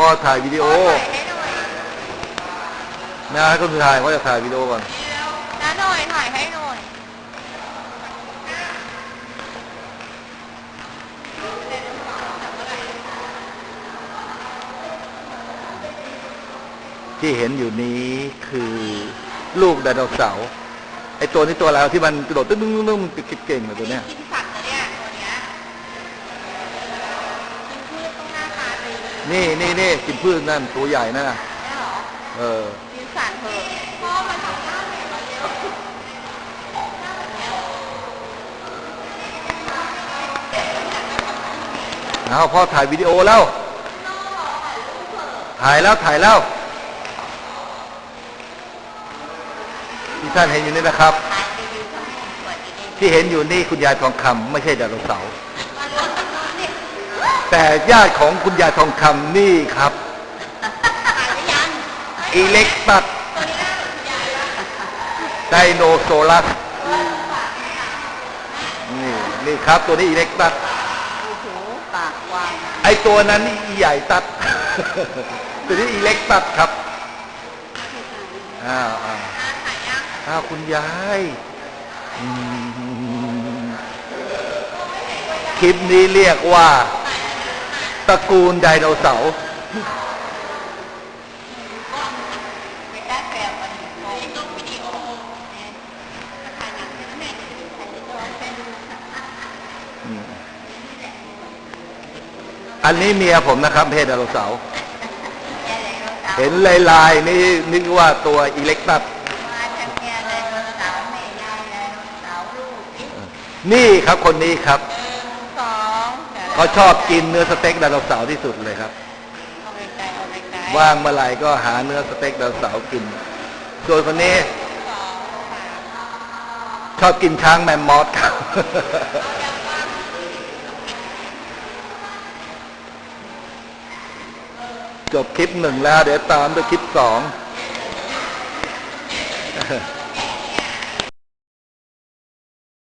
พ่อถ่ายวิดีโอถ่ายให้หน่อยนะให้คนถ่ายว่าจะถ่ายวิดีโอก่อนน้าหน่อยถ่ายให้หน่อยที่เห็นอยู่นี้คือลูกไดโนเสาร์ไอตัวนี้ตัวอะไรที่มันกระโดดตึ้งตึ้งตึ้งตึ้งมันเก่งๆเลยตัวเนี้ยกินสัตว์นะเนี่ยตัวเนี้ยกินพืชต้องหน้าตาดี นี่นี่นี่กินพืชนั่นตัวใหญ่นั่นน่ะได้เหรอเออ กินสัตว์เถอะพ่อมาทำหน้าเหม็นเราเร็วเอาพ่อถ่ายวิดีโอแล้ว ถ่ายแล้วถ่ายแล้วที่ท่านเห็นอยู่นี่นะครับ ถ่ายรีวิวทำให้สวยดีเองที่เห็นอยู่นี่คุณยายทองคำไม่ใช่ไดโนเสาร์มาลดนี่ แต่ญาติของคุณยายทองคำนี่ครับถ่ายหรือยังอีเล็กตัดตัวนี้น่าสนใจละไดโนโซลัสนี่นี่ครับตัวนี้อีเล็กตัดโอ้โหปากวางไอตัวนั้นนี่อีใหญ่ตัด ตัวนี้อีเล็กตัดครับอ้าวอ้าวถ่ายยังอ้าวคุณยายอืมคลิปนี้เรียกว่า ตระกูลไดโนเสาร์ไม่ได้แปลวันนี้ต้องวิดีโอเนี่ยถ่ายหนังแม่ถ่ายวิดีโอเป็นอืมอันนี้เมียผมนะครับเพศไดโนเสาร์แย่เลยเราสาวเห็นลายๆนี่นึกว่าตัวอีเล็กตัดมาทำแย่เลยเราสาวแม่ยายเลยเราสาวลูกอีกนี่ครับคนนี้ครับสอง เขาชอบกินเนื้อสเต็กไดโนเสาร์ที่สุดเลยครับ เอาไปใจเอาไปใจว่างเมื่อไหร่ก็หาเนื้อสเต็กไดโนเสาร์กิน ส่วนคนนี้สองสามชอบกินช้างแมมมอสครับจบคลิปหนึ่งแล้ว เดี๋ยวตามด้วยคลิปสอง